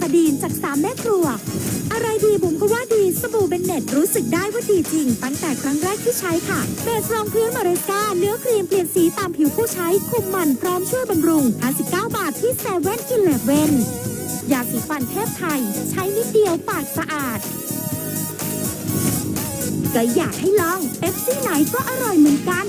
ซาดีนจากสามแม่ครัว อะไรดีบุ๋มก็ว่าดีสบู่เบนเน็ตรู้สึกได้ว่าดีจริง ตั้งแต่ครั้งแรกที่ใช้ค่ะเบสรองพื้นมาริสกาเนื้อครีมเปลี่ยนสีตามผิวผู้ใช้คุมมันพร้อมช่วยบำรุง 59 บาทที่เซเว่นอีเลเว่นยาสีฟันเทพไทย ใช้นิดเดียวปากสะอาดก็อยากให้ลองเอฟซี่ไหนก็อร่อยเหมือนกัน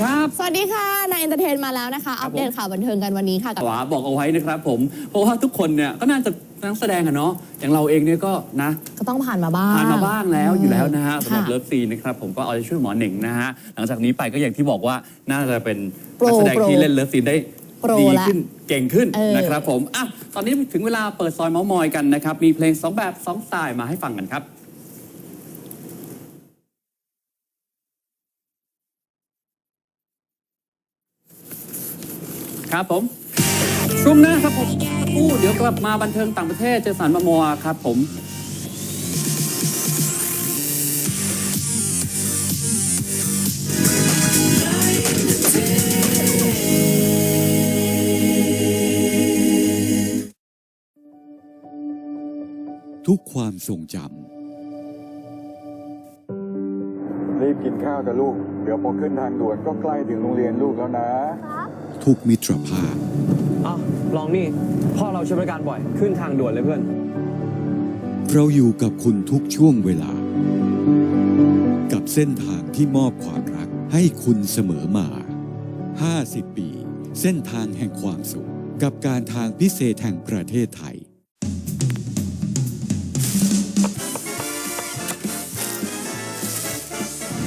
ครับ สวัสดีค่ะนายเอนเตอร์เทนมาแล้วนะคะครัอับปเดตข่าวบันเทิงกันวันนี้ค่ะกับหวาบอกเอาไว้นะครับผม เพราะว่าทุกคนเนี่ยก็น่าจะนักแสดงอะเนาะ อย่างเราเองเนี่ยก็นะ ก็ต้องผ่านมาบ้างผ่านมาบ้างแล้วอยู่แล้วนะฮะสำหรับค่ะเลิฟซีนนะครับผมก็เอาใจช่วยหมอหนึ่งนะฮะ หลังจากนี้ไปก็อย่างที่บอกว่าน่าจะเป็นโปรนักแสดงโปรที่เล่นเลิฟซีนได้โปรดีละขึ้นเก่งขึ้นเออนะครับผมอะตอนนี้ถึงเวลาเปิดซอยเมาส์มอยกันนะครับ มีเพลงสองแบบสองสไตล์มาให้ฟังกันครับ ครับผมช่วงหน้าครับผมอู้เดี๋ยวกลับมาบันเทิงต่างประเทศเจอสารมามัวครับผมทุกความทรงจรีบกินข้าวกับลูก เดี๋ยวพอขึ้นทางด่วนก็ใกล้ถึงโรงเรียนลูกแล้วนะำ ทุกมิตรภาพอ้าวลองนี่ พ่อเราใช้บริการบ่อย ขึ้นทางด่วนเลยเพื่อน เราอยู่กับคุณทุกช่วงเวลา กับเส้นทางที่มอบความรักให้คุณเสมอมา 50 ปี เส้นทางแห่งความสุข กับการทางพิเศษแห่งประเทศไทย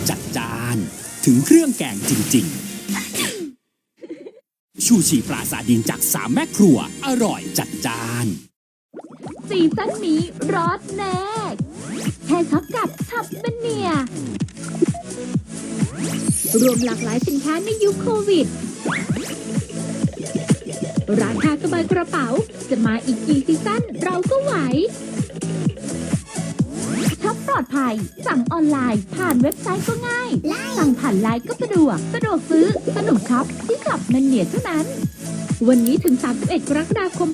จัดจานถึงเครื่องแกงจริง ๆ ชูชีปลาสาดินจากสามแม่ครัว อร่อยจัดจานซีซั่นนี้รอดแน่แค่ช็อปกับช็อปเบเนีย รวมหลากหลายสินค้าในยุคโควิด ราคากระบายกระเป๋า จะมาอีกกี่ซีซั่นเราก็ไหว สั่งออนไลน์ ผ่านเว็บไซต์ก็ง่าย สั่งผ่านไลน์ก็สะดวก สะดวกซื้อ สนุกช็อปที่ช็อปเมเนียเท่านั้น วันนี้ถึง 31 กรกฎาคม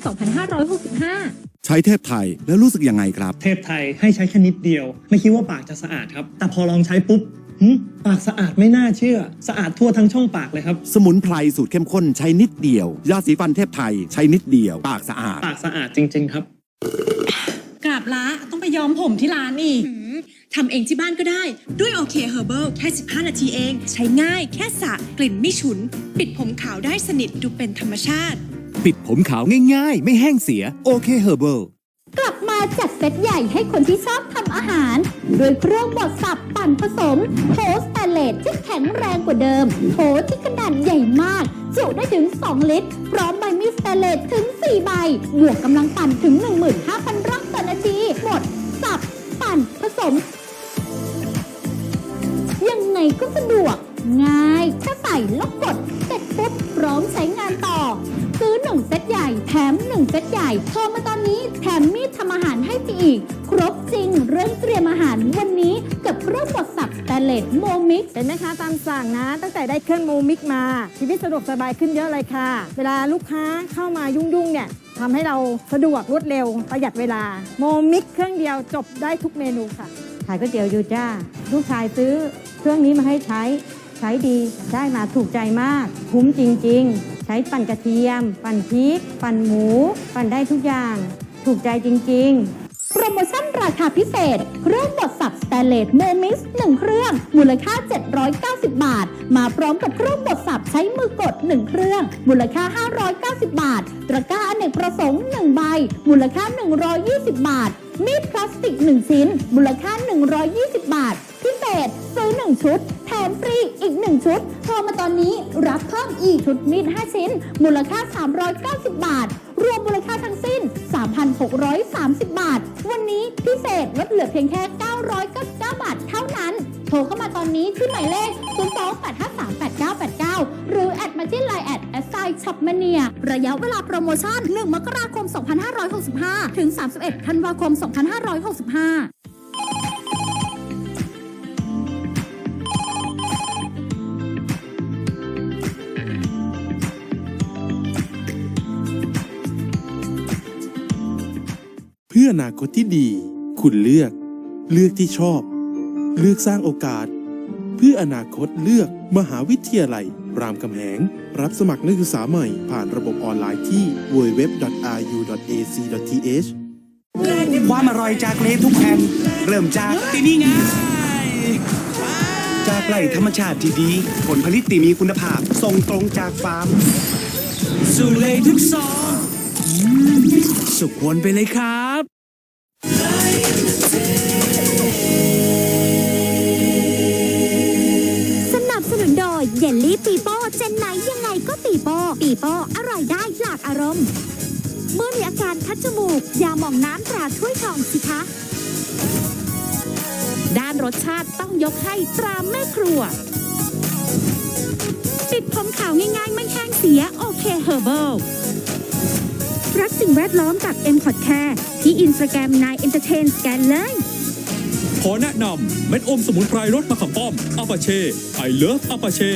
2565ใช้เทพไทยแล้วรู้สึกยังไงครับ เทพไทยให้ใช้แค่นิดเดียว ไม่คิดว่าปากจะสะอาดครับ แต่พอลองใช้ปุ๊บหึปากสะอาดไม่น่าเชื่อ สะอาดทั่วทั้งช่องปากเลยครับ สมุนไพรสูตรเข้มข้นใช้นิดเดียว ยาสีฟันเทพไทยใช้นิดเดียว ปากสะอาด ปากสะอาดจริง ๆ ครับกราบละต้องไปย้อมผมที่ร้านอีก ทำเองที่บ้านก็ได้ ด้วยโอเคเฮอร์เบิลแค่ 15 นาทีเอง ใช้ง่ายแค่สระกลิ่นไม่ฉุน ปิดผมขาวได้สนิทดูเป็นธรรมชาติ ปิดผมขาวง่ายๆ ไม่แห้งเสียโอเคเฮอร์เบิลกลับมาจัดเซตใหญ่ให้คนที่ชอบทำอาหาร โดยเครื่องบดสับปั่นผสมโถสแตนเลสที่แข็งแรงกว่าเดิมโถที่ขนาดใหญ่มาก จุได้ถึง 2 ลิตร พร้อมใบมีดสแตนเลสถึง 4 ใบ บวกกำลังปั่นถึง 15,000รอบต่อนาทีบดสับปั่นผ สม ยังไงก็สะดวก ง่ายแค่ใส่แล้วกดเสร็จปุ๊บพร้อมใช้งานต่อ ซื้อหนึ่งเซตใหญ่แถมหนึ่งเซตใหญ่โทรมาตอนนี้แถมมีดทำอาหารให้ฟรีอีก ครบจริงเรื่องเตรียมอาหารวันนี้กับเครื่องบดสับ นเลสโมมิกเป็นแม่ค้าตามสั่งนะ ตั้งแต่ได้เครื่องโมมิกมา ชีวิตสะดวกสบายขึ้นเยอะเลยค่ะ เวลาลูกค้าเข้ามายุ่งๆเนี่ยทำให้เราสะดวกรวดเร็วประหยัดเวลา โมมิกเครื่องเดียวจบได้ทุกเมนูค่ะ ขายก๋วยเตี๋ยวอยู่จ้า ลูกชายซื้อเครื่องนี้มาให้ใช้ ใช้ดีได้มาถูกใจมาก คุ้มจริง ๆ ใช้ปั่นกระเทียม ปั่นพริก ปั่นหมู ปั่นได้ทุกอย่าง ถูกใจจริง ๆ โปรโมชั่นราคาพิเศษ เครื่องบดสับสแตนเลสโมมิส1เครื่อง มูลค่า 790 บาท มาพร้อมกับเครื่องบดสับใช้มือกด 1 เครื่อง มูลค่า 590 บาท ตะกร้าอเนกประสงค์ 1 ใบ มูลค่า 120 บาท มีดพลาสติก 1 ชิ้น มูลค่า 120 บาท พิเศษซื้อ 1 ชุด แถมฟรีอีก 1 ชุดโทรมาตอนนี้รับเพิ่มอีกชุดมีด 5 ชิ้น มูลค่า 390 บาท รวมมูลค่าทั้งสิ้น 3,630 บาท วันนี้พิเศษลดเหลือเพียงแค่ 999 บาทเท่านั้น โทรเข้ามาตอนนี้ที่หมายเลข 028538989 หรือแอดมาที่ไลน์แอดแอสไซช็อปมเนียระยะเวลาโปรโมชั่น 1 มกราคม 2565 ถึง 31 ธันวาคม 2565 ออนาคตที่ดี คุณเลือก เลือกที่ชอบ เลือกสร้างโอกาส เพื่ออนาคตเลือกมหาวิทยาลัย รามคำแหง รับสมัครนักศึกษาใหม่ผ่านระบบออนไลน์ที่ www.ru.ac.th ความอร่อยจากเลทุกแผ่นเริ่มจากที่นี่ไงจากไร่ธรรมชาติที่ดี ผลผลิตที่มีคุณภาพส่งตรงจากฟาร์ม สู่เลยทุกซองอืมสุกวนไปเลยครับ สนับสนุนโดยเยลลี่ปีโป้เจนไหนยังไงก็ปีโป้ปีโป้อร่อยได้หลากอารมณ์ เมื่อมีอาการคัดจมูกอย่ามองน้ำตราถ้วยทองสิคะ ด้านรสชาติต้องยกให้ตราแม่ครัวปิดผมขาวง่ายๆ ไม่แห้งเสียโอเคเฮอร์เบิล รักสิ่งแวดล้อมกับ m c o t Care ที่อินสตาแกรมนายเอนเตอร์เทนสแกนเลย ขอแนะนำเม็ดอมสมุนไพรรสมะขามป้อมอาปาเช่ไอเลิฟอาปาเช่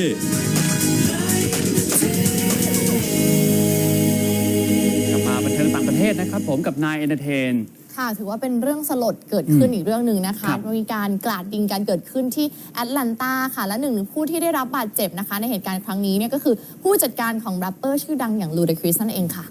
กลับมาบันเทิงต่างประเทศนะครับ ผมกับนายเอนเตอร์เทน ค่ะ ถือว่าเป็นเรื่องสลดเกิดขึ้นอีกเรื่องหนึ่งนะคะ ครับมีการกราดยิงกันเกิดขึ้นที่แอตแลนตาค่ะ และหนึ่งในผู้ที่ได้รับบาดเจ็บนะคะ ในเหตุการณ์ครั้งนี้เนี่ยก็คือผู้จัดการของแรปเปอร์ชื่อดังอย่างลูด a คริสนั่นเองค่ะ